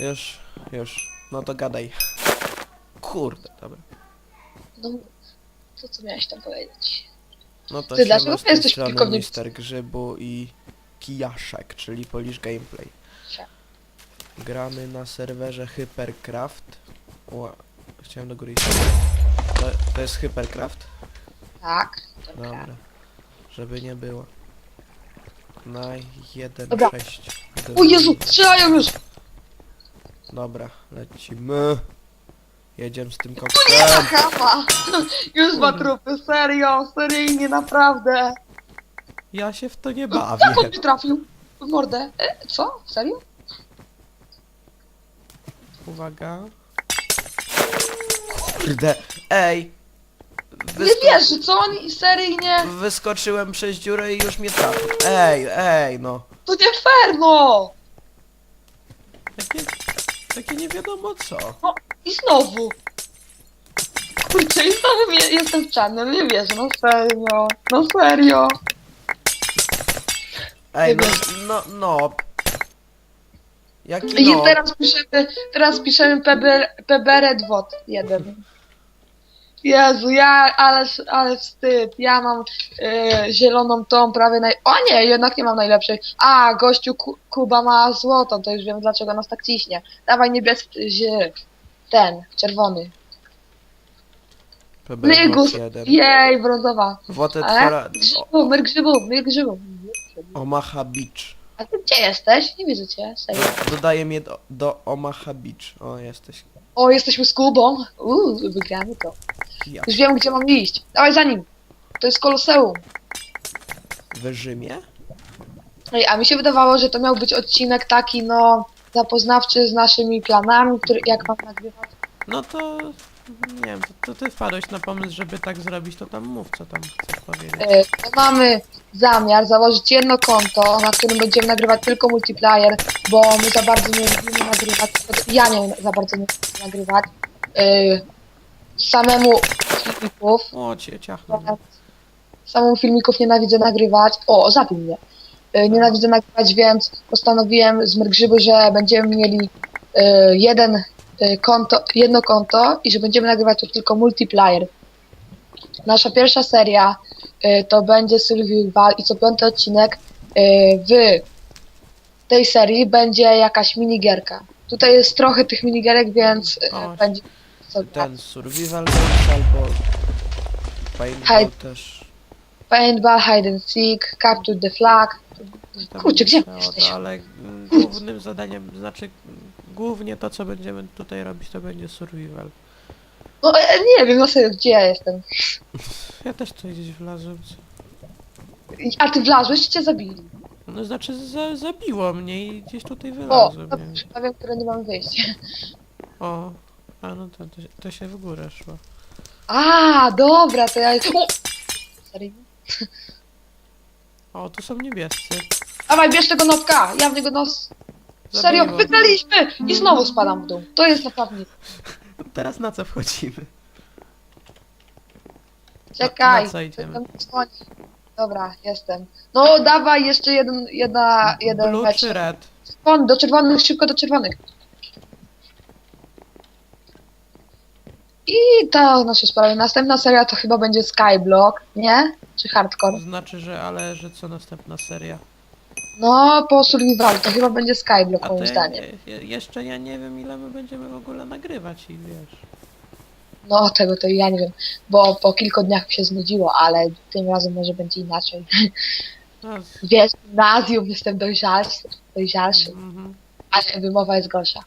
Już, już. No to gadaj. Kurde, dobra. No, to co miałeś tam powiedzieć? No to Ty, dlaczego ty jesteś pilkownikiem? Mister Grzybu i Kijaszek, czyli Polish Gameplay. Sia. Gramy na serwerze Hypercraft. Ła, chciałem do góry iść. To, to jest Hypercraft? Tak. Dobra. Żeby nie było. Na 1.6. Dobra. O Jezu, strzelają już! Dobra, lecimy. Jedziemy z tym Nie koktem. ma chama! Już ma Kurde. trupy, serio, seryjnie, naprawdę. Ja się w to nie Jak bawię. on mi trafił? W mordę. E, co? Serio? Uwaga. Kurde, ej. Nie Wysko- wierzy, co on seryjnie? Wyskoczyłem przez dziurę i już mnie trafił. Ej, ej, no. To nie fair, no! Takie, takie nie wiadomo co. no I znowu. Kurczę, i znowu mnie, jestem w czarnym, nie wierzę, no serio. No serio. Ej, no, no, no. Jaki I no? teraz piszemy, teraz piszemy PB, PBRed WOT 1. Jezu, ja, ale, ale wstyd, ja mam e, zieloną tą prawie naj... O nie, jednak nie mam najlepszej. A, gościu Ku, Kuba ma złotą, to już wiem dlaczego nas tak ciśnie. Dawaj niebieski, zie- ten, czerwony. PB Mygus, 1. jej, brązowa. Wotet Ale? Fara... Grzybu, myr grzybu, myr grzybu. Omaha Beach. A ty gdzie jesteś? Nie widzę cię, serio. Do, dodaję mnie do, do Omaha Beach. O, jesteś. O, jesteśmy z Kubą. Uuu, wygramy to. Ja. Już wiem, gdzie mam iść. Dawaj za nim. To jest koloseum. W Rzymie? Ej, a mi się wydawało, że to miał być odcinek taki, no, zapoznawczy z naszymi planami, który, jak mam nagrywać. No to... Nie wiem, to, ty wpadłeś na pomysł, żeby tak zrobić, to tam mów, co tam chcesz powiedzieć. E, to mamy zamiar założyć jedno konto, na którym będziemy nagrywać tylko multiplayer, bo my za bardzo nie lubimy nagrywać, ja nie za bardzo nie lubię nagrywać e, samemu filmików. O, cię. Samą filmików nienawidzę nagrywać. O, zabił mnie. E, Nienawidzę nagrywać, więc postanowiłem z Mrgrzybu, że będziemy mieli e, jeden e, konto, jedno konto i że będziemy nagrywać to tylko multiplayer. Nasza pierwsza seria to będzie Survival i co piąty odcinek w tej serii będzie jakaś minigierka. Tutaj jest trochę tych minigierek, więc O, będzie Ten survival games albo paintball Hej. też. paintball, hide and seek, capture the flag. Tam Kurczę, gdzie to, jesteś? Ale mm, głównym zadaniem, znaczy głównie to co będziemy tutaj robić to będzie survival. No e, nie wiem, no serio, gdzie ja jestem? Ja też tutaj gdzieś wlazłem. co- A ty wlazłeś i cię zabili. No znaczy za, zabiło mnie i gdzieś tutaj O, wylazłem. to nie powiem, które nie mam wyjścia. O, a no to, to, się- to się w górę szło. A, dobra, to ja... O! Serio? O, tu są niebiescy. Dawaj, bierz tego nopka, ja w niego nos... Serio, Zabiło. wygraliśmy! I znowu spadam w dół. To jest naprawdę... Teraz na co wchodzimy? Czekaj, Na co idziemy? dzwoni. Dobra, jestem. No, dawaj jeszcze jeden, jedna, jeden Blue mecz. czy red? Czerwony, do czerwonych, szybko do czerwonych. I to nasze sprawy. Następna seria to chyba będzie Skyblock, nie? Czy Hardcore? To znaczy, że ale że co następna seria? No, po Survival to chyba będzie Skyblock, A to moim ja, zdaniem. je- jeszcze ja nie wiem ile my będziemy w ogóle nagrywać i wiesz. No, tego to ja nie wiem, bo po kilku dniach się znudziło, ale tym razem może będzie inaczej. No, z- Wiesz, gimnazjum, jestem dojrzalszy, dojrzalszy, mhm. ale wymowa jest gorsza.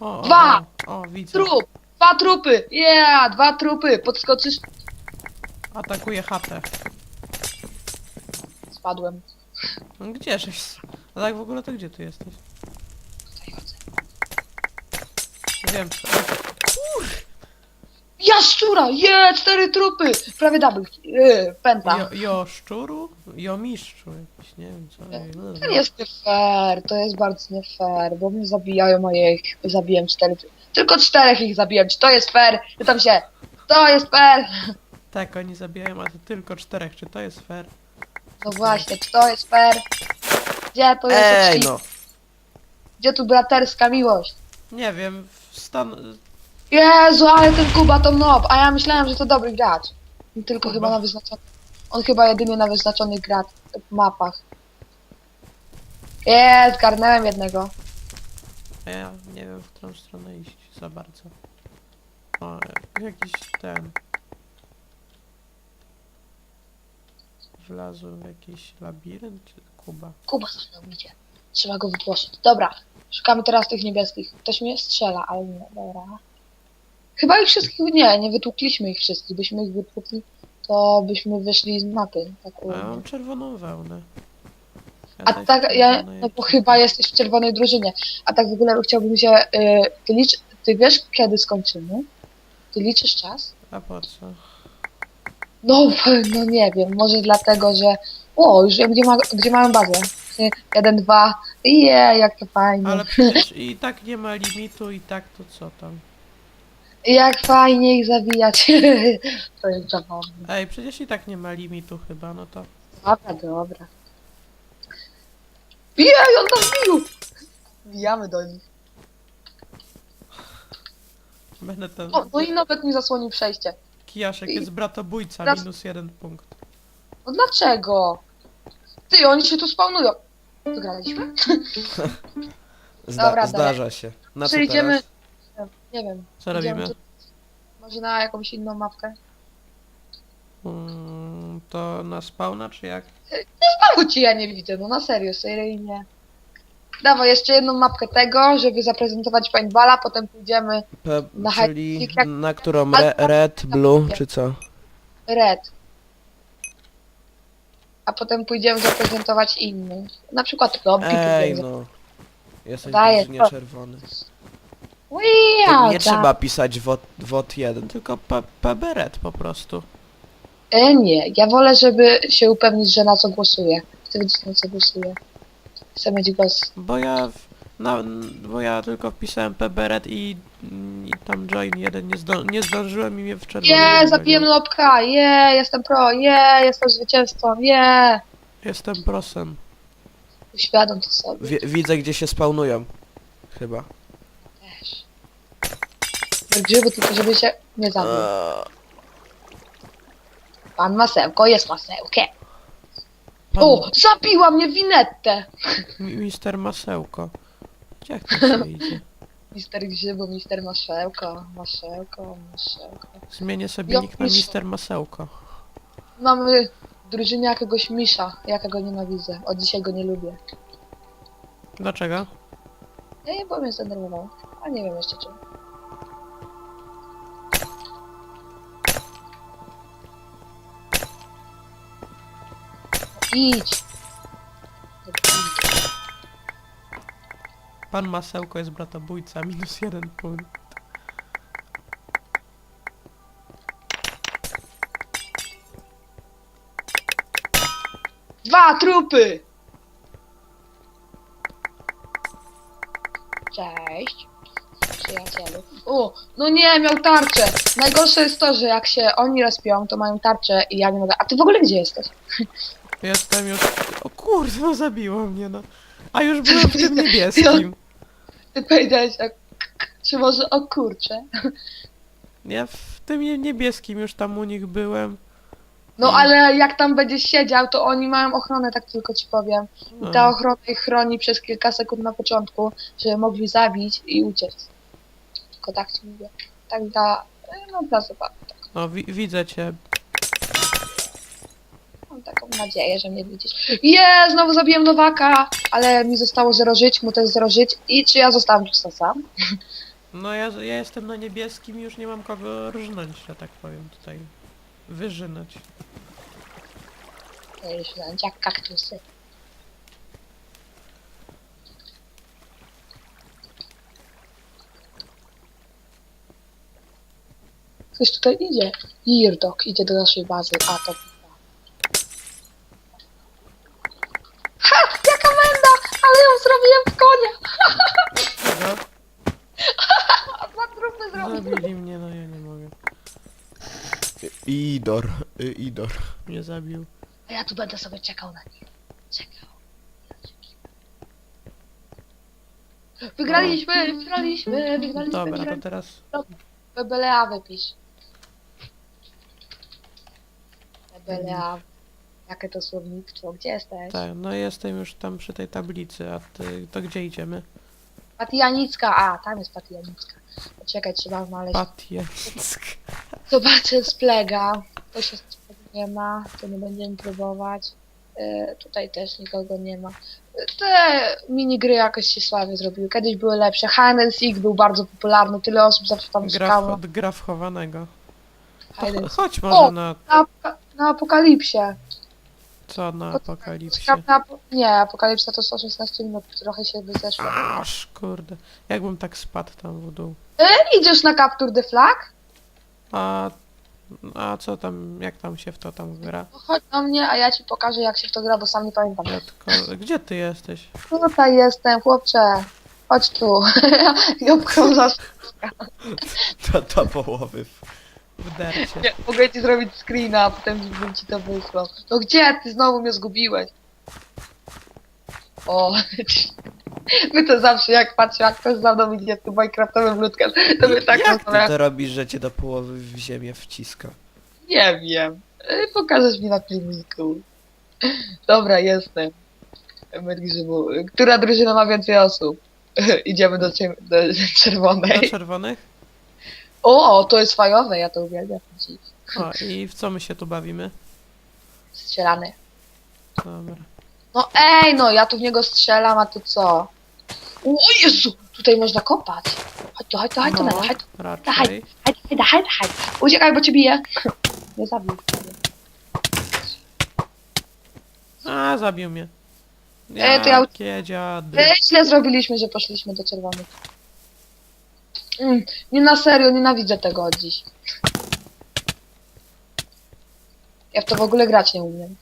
o, o, Dwa! O, o, widzę. Trup! Dwa trupy! Yeah! Dwa trupy! Podskoczysz... Atakuje chatę. Spadłem. No gdzie żeś? A tak w ogóle to gdzie ty jesteś? Tutaj chodzę. Wiem co. Jaszczura! Je! Cztery trupy! Prawie double. Yy, pęta. Jo, jo szczuru? Jo mistrzu jakiś, nie wiem co. To nie jest nie fair, to jest bardzo nie fair, bo mnie zabijają, a ja ich zabiłem cztery. Tylko czterech ich zabiłem. Czy to jest fair? Pytam się. To jest fair! Tak, oni zabijają, a ty tylko czterech. Czy to jest fair? No właśnie, czy to jest fair? Gdzie to jest Ej uczciwe? no! Gdzie tu braterska miłość? Nie wiem, w stan... Jezu, ale ten Kuba to nob, a ja myślałem, że to dobry gracz. Tylko Kuba? chyba na wyznaczonych. On chyba jedynie na wyznaczonych gra mapach. Jest, zgarnąłem jednego. A ja nie wiem, w którą stronę iść za bardzo. O, jakiś ten... Wlazłem w jakiś labirynt, czy Kuba? Kuba za mną idzie. Trzeba go wypłoszyć. Dobra, szukamy teraz tych niebieskich. Ktoś mnie strzela, ale nie, dobra. Chyba ich wszystkich, nie, nie wytłukliśmy ich wszystkich. Byśmy ich wytłukli, to byśmy wyszli z mapy. Tak A mam czerwoną wełnę. Ja A tak, ja, no bo chyba jesteś w czerwonej drużynie. A tak w ogóle chciałbym się, y, ty licz, ty wiesz kiedy skończymy? Ty liczysz czas? A po co? No, no nie wiem, może dlatego, że o, już wiem gdzie, ma, gdzie mamy bazę. Jeden, dwa, je, jak to fajnie. Ale przecież i tak nie ma limitu i tak to co tam? Jak fajnie ich zabijać. to jest zabawne. Ej, przecież i tak nie ma limitu chyba, no to... Dobra, dobra. Jej, on tam bił! Bijamy do nich. Będę ten... O, no i nawet mi zasłonił przejście. Kijaszek jest bratobójca, Teraz- minus jeden punkt. No dlaczego? Ty, oni się tu spawnują. Wygraliśmy? Zda Dobra, zdarza się. Na co Przejdziemy- teraz? Nie wiem. Co robimy? Idziemy tu- Może na jakąś inną mapkę? Mm, to na spawna, czy jak? Znowu ci ja nie widzę, no na serio, seryjnie. Dawaj jeszcze jedną mapkę tego, żeby zaprezentować paintballa, potem pójdziemy Pe Na czyli jak- na którą? Re red, blue, czy co? red. A potem pójdziemy zaprezentować inny. Na przykład lobby. Ej, pójdziemy. no. Jesteś Daję, nie to- czerwony. Nie trzeba pisać wot, wot 1, tylko P- PB red po prostu. E, nie, ja wolę, żeby się upewnić, że na co głosuję. Chcę wiedzieć, na co głosuję. Chcę mieć głos. Bo ja, w, na, bo ja tylko wpisałem PB red i, i tam join 1 nie, zdo, nie zdążyłem i mnie w czerwonym wywaliło. zabiłem lobka, je, jestem pro, je, jestem zwycięzcą, je. Jestem prosem. Uświadom to sobie. Wie, widzę gdzie się spawnują. Chyba. Grzyby tylko, żeby się nie zabił. Eee, Pan masełko jest masełkiem. pan, O, zabiła mnie winetę. mi- Mister Masełko. Jak to się idzie? Mister Grzybu, mister masełko, masełko, masełko. Zmienię sobie Ja nick na piszę. Mister Masełko. Mamy w drużynie jakiegoś misza, ja go nienawidzę. Od dzisiaj go nie lubię. Dlaczego? Nie, nie, bo mnie zdenerwował. A nie wiem jeszcze czym. Idź. Pan Masełko jest bratobójca, minus jeden punkt. Dwa trupy! Cześć. Przyjacielu. O, no nie, miał tarczę. Najgorsze jest to, że jak się oni respią, to mają tarczę i ja nie mogę. A ty w ogóle gdzie jesteś? Jestem już... O kurde, no zabiło mnie, no. A już byłem w tym niebieskim. Ty powiedziałeś, k- k- czy może o kurcze? Ja w tym nie- niebieskim już tam u nich byłem. No Mm. ale jak tam będziesz siedział, to oni mają ochronę, tak tylko ci powiem. I ta No. ochrona ich chroni przez kilka sekund na początku, żeby mogli zabić i uciec. Tylko tak ci mówię. Tak da... No dla zabawy. No, wi widzę cię. Mam taką nadzieję, że mnie widzisz. Je, znowu zabiłem Nowaka, ale mi zostało zero żyć, mu też zero żyć. I czy ja zostałem czysto sam? No ja, ja jestem na niebieskim i już nie mam kogo rżnąć, że tak powiem tutaj. Wyżynać. Źlęć jak kaktusy. Ktoś tutaj idzie. Irdok idzie do naszej bazy. A to. Ha! Jaka menda! Ale ją zrobiłem w konia! Czego? A dwa trupy zrobił. Zabili mnie, no ja nie mogę. Idor, y, Idor. Mnie zabił. A ja tu będę sobie czekał na nich. Czekał. Wygraliśmy, wygraliśmy, wygraliśmy. Dobra, to wygraliśmy. teraz Bebelea wypisz. Bebelea. Jakie to słownictwo? Gdzie jesteś? tak, no jestem już tam przy tej tablicy, a ty, to gdzie idziemy? Patijanicka. A, tam jest Patijanicka. Czekaj, trzeba znaleźć. Patiańsk. Zobaczę z plega. To się nie ma, to nie będziemy próbować. E, tutaj też nikogo nie ma. E, Te minigry jakoś się słabe zrobiły. Kiedyś były lepsze. Hide and Seek był bardzo popularny, tyle osób zawsze tam Gra, szukało. w, gra wchowanego. Hide chodź O! może na Na, apoka- na apokalipsie. Co na apokalipsie. Na, nie, apokalipsa to 116 minut, trochę się wyzeszło. Aż kurde. Jakbym tak spadł tam w dół. Idziesz na Capture the Flag? A, a co tam, jak tam się w to tam gra? No chodź do mnie, a ja ci pokażę jak się w to gra, bo sam nie pamiętam. Ja tylko, gdzie ty jesteś? Tutaj jestem, chłopcze. Chodź tu. Za Do, do połowy w, w dercie. Nie, mogę ci zrobić screena, a potem bym ci to wysłał. No gdzie? Ty znowu mnie zgubiłeś. O, my to zawsze jak patrzę, jak ktoś za mną idzie tym Minecraftowym ludkiem, to my tak Jak ty rozmawiamy. to robisz, że cię do połowy w ziemię wciska? Nie wiem. Y, Pokażesz mi na filmiku. Dobra, jestem. Grzybu. Która drużyna ma więcej osób? Idziemy do, cie- do Do czerwonej. czerwonych? O, to jest fajowe, ja to uwielbiam. O, i w co my się tu bawimy? Strzelany. Dobra. No ej, no ja tu w niego strzelam, a ty co? O Jezu, tutaj można kopać. Chodź tu, chodź tu, chodź tu, No, chodź, raczej. chodź, chodź, chodź, chodź, chodź. Uciekaj, bo cię bije. Nie zabił. A, zabił mnie. E, to ja- Jakie dziady. E, źle zrobiliśmy, że poszliśmy do czerwonych. Mm, nie na serio, nienawidzę tego od dziś. Ja w to w ogóle grać nie umiem.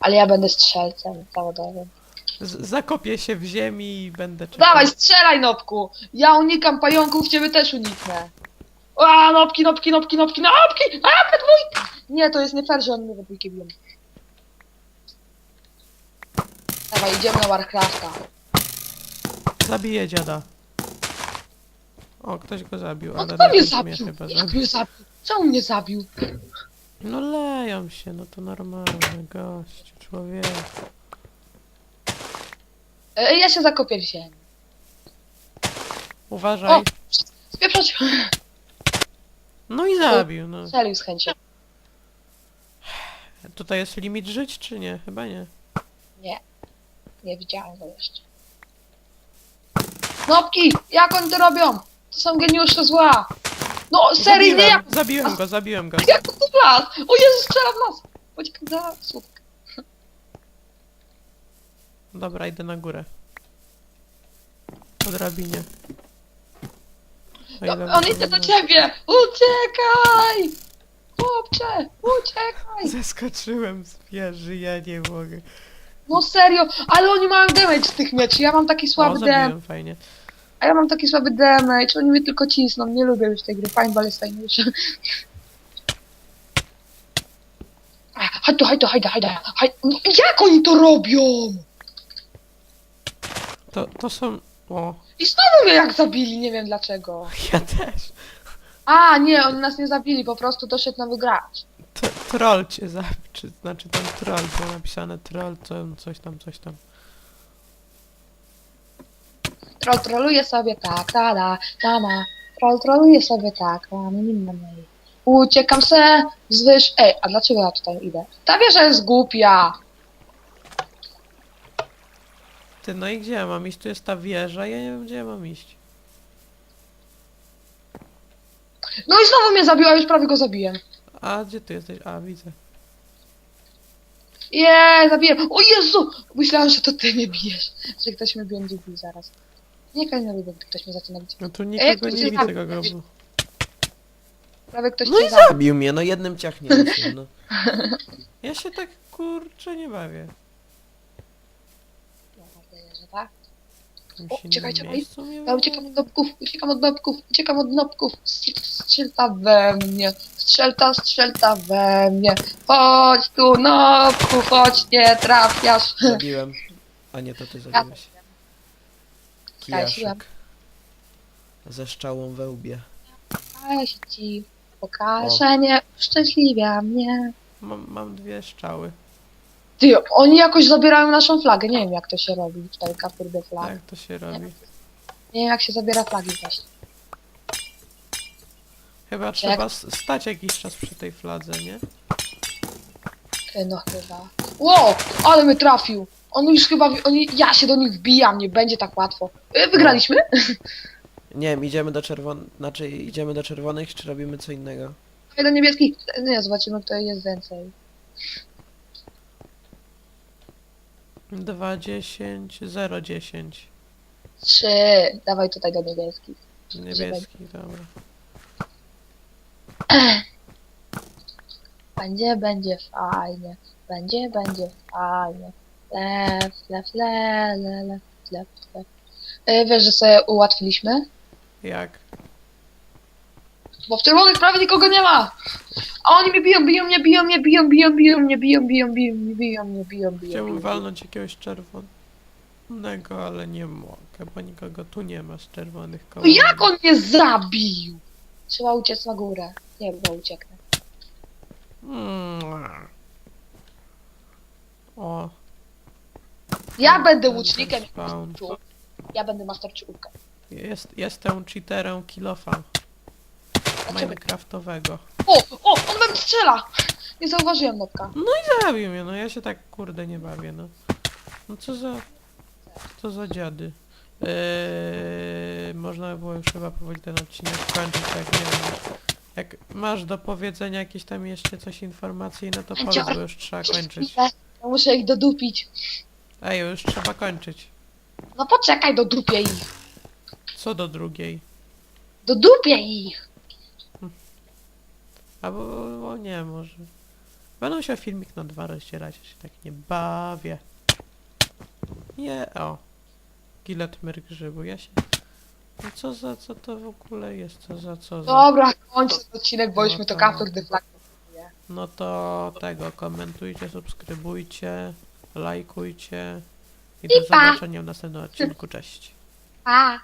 Ale ja będę strzelcem zawodowym. Z- Zakopię się w ziemi i będę czekał. Dawaj, strzelaj, Nopku! Ja unikam pająków, ciebie też uniknę. A, Nopki, Nopki, Nopki, Nopki, Nopki! A, we dwójkę! Nie, to jest nie fair, że oni mnie we dwójkę biją. Dawaj, idziemy na Warcrafta. Zabiję dziada. O, ktoś go zabił, No ale kto mnie zabił? chyba Jak zabił. mnie zabił? Co on mnie zabił? No leją się, no to normalny gość, człowiek. E, ja się zakopię w ziemi. Uważaj. O! Spieprzać! No i zabił, no. Strzelił z chęcią. Tutaj jest limit żyć, czy nie? Chyba nie. Nie. Nie widziałem go jeszcze. Nopki! Jak oni to robią? To są geniusze zła! No, seryjnie Zabiłem, jak... zabiłem go, zabiłem go. Jak to w las? O Jezu, strzela w nas! Poczekaj za słupkę. Dobra, idę na górę. Po drabinie. O ile No, on idzie do wygląda- ciebie! Uciekaj! Chłopcze, uciekaj! Zeskoczyłem z wieży, ja nie mogę. No serio, ale oni mają damage z tych mieczy. Ja mam taki O, słaby damage. zabiłem, fajnie. A ja mam taki słaby damage. Oni mnie tylko cisną. Nie lubię już tej gry. Paintball jest tu, chodź tu, chodź tu. chodź- No, Jak oni to robią? To, to są... O, I znowu mnie jak zabili, nie wiem dlaczego. ja też. A, nie, oni nas nie zabili, po prostu doszedł nowy gracz. T troll cię zabił, czy, znaczy ten troll, było napisane troll, co, coś tam, coś tam. Troll troluje sobie tak, tada, tama. Troll troluje sobie tak, mamy inne mail. Uciekam se z wyż... Ej, a dlaczego ja tutaj idę? Ta wieża jest głupia. Ty, no i gdzie ja mam iść? Tu jest ta wieża, ja nie wiem gdzie ja mam iść. No i znowu mnie zabiła, już prawie go zabiłem. A gdzie ty jesteś? A, widzę. Je, zabiłem. O Jezu! Myślałam, że to ty mnie bijesz. Że ktoś mnie będzie bił zaraz. Nie, ja nie lubię, gdy ktoś mnie zaczyna bić. No tu nikogo ktoś nie cię widzę, zabił. kogo. Prawie ktoś No cię i zabił. zabił mnie, no jednym ciachnięciem, no. Ja się tak, kurczę, nie bawię. Tak daję, że tak? O, czekaj, czekaj. Ja uciekam od nopków, uciekam od nopków, uciekam od nopków. Strz- Strzelta we mnie. Strzelta, strzelta we mnie. Chodź tu, nopku, chodź, nie trafiasz. Zabiłem. A nie, to ty zabiłeś. Skreśliłem. kijaszek. Ze szczałą we łbie. Pokażę ci, pokażę nie, szczęśliwia mnie. Mam, mam dwie szczały. Ty, oni jakoś zabierają naszą flagę, nie wiem jak to się robi, tutaj kapur de flag. Tak to się robi. Nie wiem jak się zabiera flagi właśnie. Chyba trzeba s- stać jakiś czas przy tej fladze, nie? No chyba. Wow, ale mnie trafił. On już chyba, oni, ja się do nich wbijam, nie będzie tak łatwo. Y, Wygraliśmy? Nie wiem, idziemy do czerwonych, znaczy idziemy do czerwonych, czy robimy co innego? Jeden niebieski. Nie, zobaczymy kto jest więcej. 2, 10, 0, 10. Trzy. Dawaj tutaj do niebieskich. Niebieski, dobra. Będzie, będzie fajnie. Będzie, będzie fajnie. Lef, lef, le, le, le, lef, lef. Y, Wiesz, że sobie ułatwiliśmy? Jak? Bo w czerwonych prawie nikogo nie ma! A oni mnie biją, biją mnie, biją mnie, biją, biją, biją mnie, biją, biją, biją mnie, biją mnie, biją, biją. Chciałbym walnąć jakiegoś czerwonego, ale nie mogę, bo nikogo tu nie ma z czerwonych. No jak on mnie zabił? Trzeba uciec na górę. Nie, bo ucieknę. Mm. O, Ja będę łucznikiem. spawn. Ja będę master czubka. Jest, jestem cheaterem kilofa minecraftowego. O, o, on we mnie strzela! Nie zauważyłem nopka. Zabił mnie, no ja się tak kurde nie bawię, no. No co za... Co za dziady. Eee, można by było już chyba powoli ten odcinek kończyć, jak nie wiem. Jak masz do powiedzenia jakieś tam jeszcze coś informacji, no to powiedz, bo już trzeba kończyć. Ja muszę ich dodupić. Ej, już trzeba kończyć. No poczekaj, dodupię ich. Co do drugiej? Dodupię ich. Albo, bo nie, może. Będę musiał filmik na dwa rozdzielać, ja się tak nie bawię. Nie, o. Gilet myr grzybu, ja się... No co za, co to w ogóle jest, co za, co za... Dobra, kończę ten odcinek, bo No już mi to to- kaptur de flag. No to tego, komentujcie, subskrybujcie, lajkujcie i do I pa! zobaczenia w następnym odcinku, cześć. Pa!